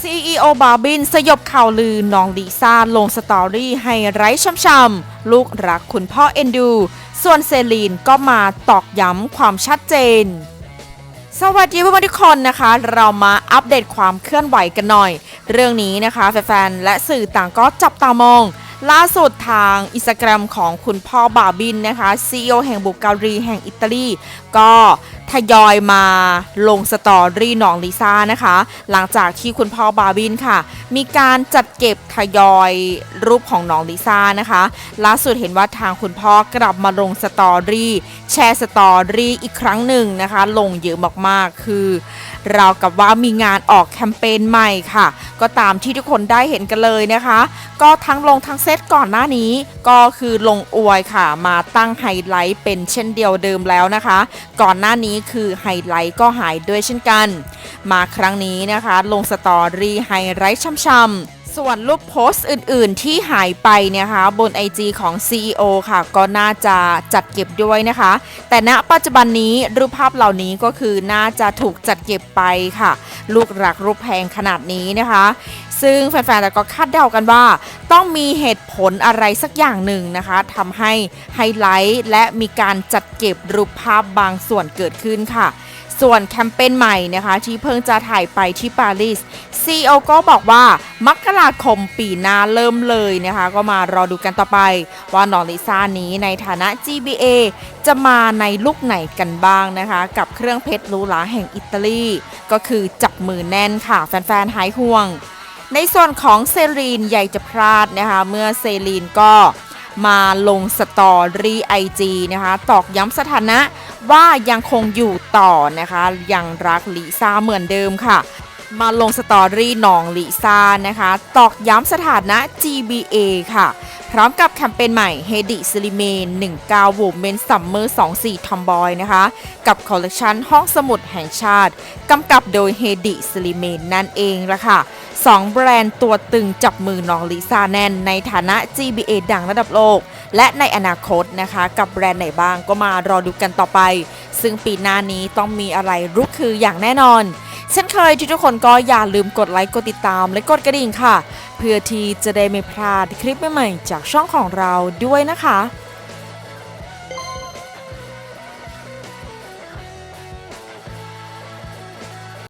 CEO บาบินสยบข่าวลือน้องลิซ่าลงสตอรี่ให้ไร้ช่ำๆลูกรักคุณพ่อเอ็นดู ส่วนเซลีนก็มาตอกย้ำความชัดเจน สวัสดีเพื่อนๆทุกคนนะคะ เรามาอัปเดตความเคลื่อนไหวกันหน่อย เรื่องนี้นะคะแฟนๆและสื่อต่างก็จับตามอง ล่าสุดทางอินสตาแกรมของคุณพ่อบาบินนะคะ CEO แห่งบุกการีแห่งอิตาลี ก็ทยอยมาลงสตอรี่น้องลิซ่านะคะ หลังจากที่คุณพ่อบาบินค่ะ มีการจัดเก็บทยอยรูปของน้องลิซ่านะคะล่าสุดเห็นว่าทางคุณพ่อกลับมาลงสตอรี่แชร์สตอรี่อีกครั้งหนึ่งนะคะ ลงเยอะมากๆ คือเราวกับว่ามีงานออกแคมเปญใหม่ค่ะ ก็ตามที่ทุกคนได้เห็นกันเลยนะคะ ก็ทั้งลงทั้งเซตก่อนหน้านี้ ก็คือลงอวยค่ะ มาตั้งไฮไลท์เป็นเช่นเดียวเดิมแล้วนะคะ ก่อนหน้านี้คือไฮไลท์ก็หายด้วยเช่นกัน มาครั้งนี้นะคะ ลงสตอรี่ไฮไลท์ช่ำๆส่วนรูปโพสต์อื่นๆ ที่หายไปเนะคะบน IG ของ CEO ค่ะ ก็น่าจะจัดเก็บด้วยนะคะ แต่ณปัจจุบันนี้รูปภาพเหล่านี้ก็คือน่าจะถูกจัดเก็บไปค่ะ ลูกรักรูปแพงขนาดนี้นะคะ ซึ่งแฟนๆแต่ก็คาดเดากันว่า ต้องมีเหตุผลอะไรสักอย่างหนึ่งนะคะทำให้ไฮไลท์และมีการจัดเก็บรูปภาพบางส่วนเกิดขึ้นค่ะส่วนแคมเปญใหม่นะคะที่เพิ่งจะถ่ายไปที่ปารีส CEO ก็บอกว่ามกราคมปีหน้าเริ่มเลยนะคะ ก็มารอดูกันต่อไป ว่าน้องลิซ่านี้ในฐานะ GBA จะมาในลุกไหนกันบ้างนะคะ กับเครื่องเพชรหรูหราแห่งอิตาลี ก็คือจับมือแน่นค่ะ แฟนๆหายห่วง ในส่วนของเซรีนใหญ่จะพลาดนะคะเมื่อเซรีนก็มาลงสตอรี่ไอจีนะคะตอกย้ำสถานะว่ายังคงอยู่ต่อนะคะยังรักลิซ่าเหมือนเดิมค่ะ มาลงสตอรี่น้องลิซ่านะคะ ตอกย้ำสถานะ GBA ค่ะ พร้อมกับแคมเปญใหม่ h e d i s l i m a n 19 Women Summer 24 Tomboy นะคะ กับคอลเลกชันห้องสมุดแห่งชาติ กำกับโดย h e d i s l i m a n นั่นเองละค่ะสองแบรนด์ตัวตึงจับมือน้องลิซ่าแน่นในฐานะ GBA ดังระดับโลก และในอนาคตนะคะ กับแบรนด์ไหนบ้างก็มารอดูกันต่อไป ซึ่งปีหน้านี้ต้องมีอะไรรุกคืออย่างแน่นอนเช่นเคยทุกคนก็อย่าลืมกดไลค์กดติดตามและกดกระดิ่งค่ะ พื่อที่จะได้ไม่พลาดคลิปใหม่ๆจากช่องของเราด้วยนะคะ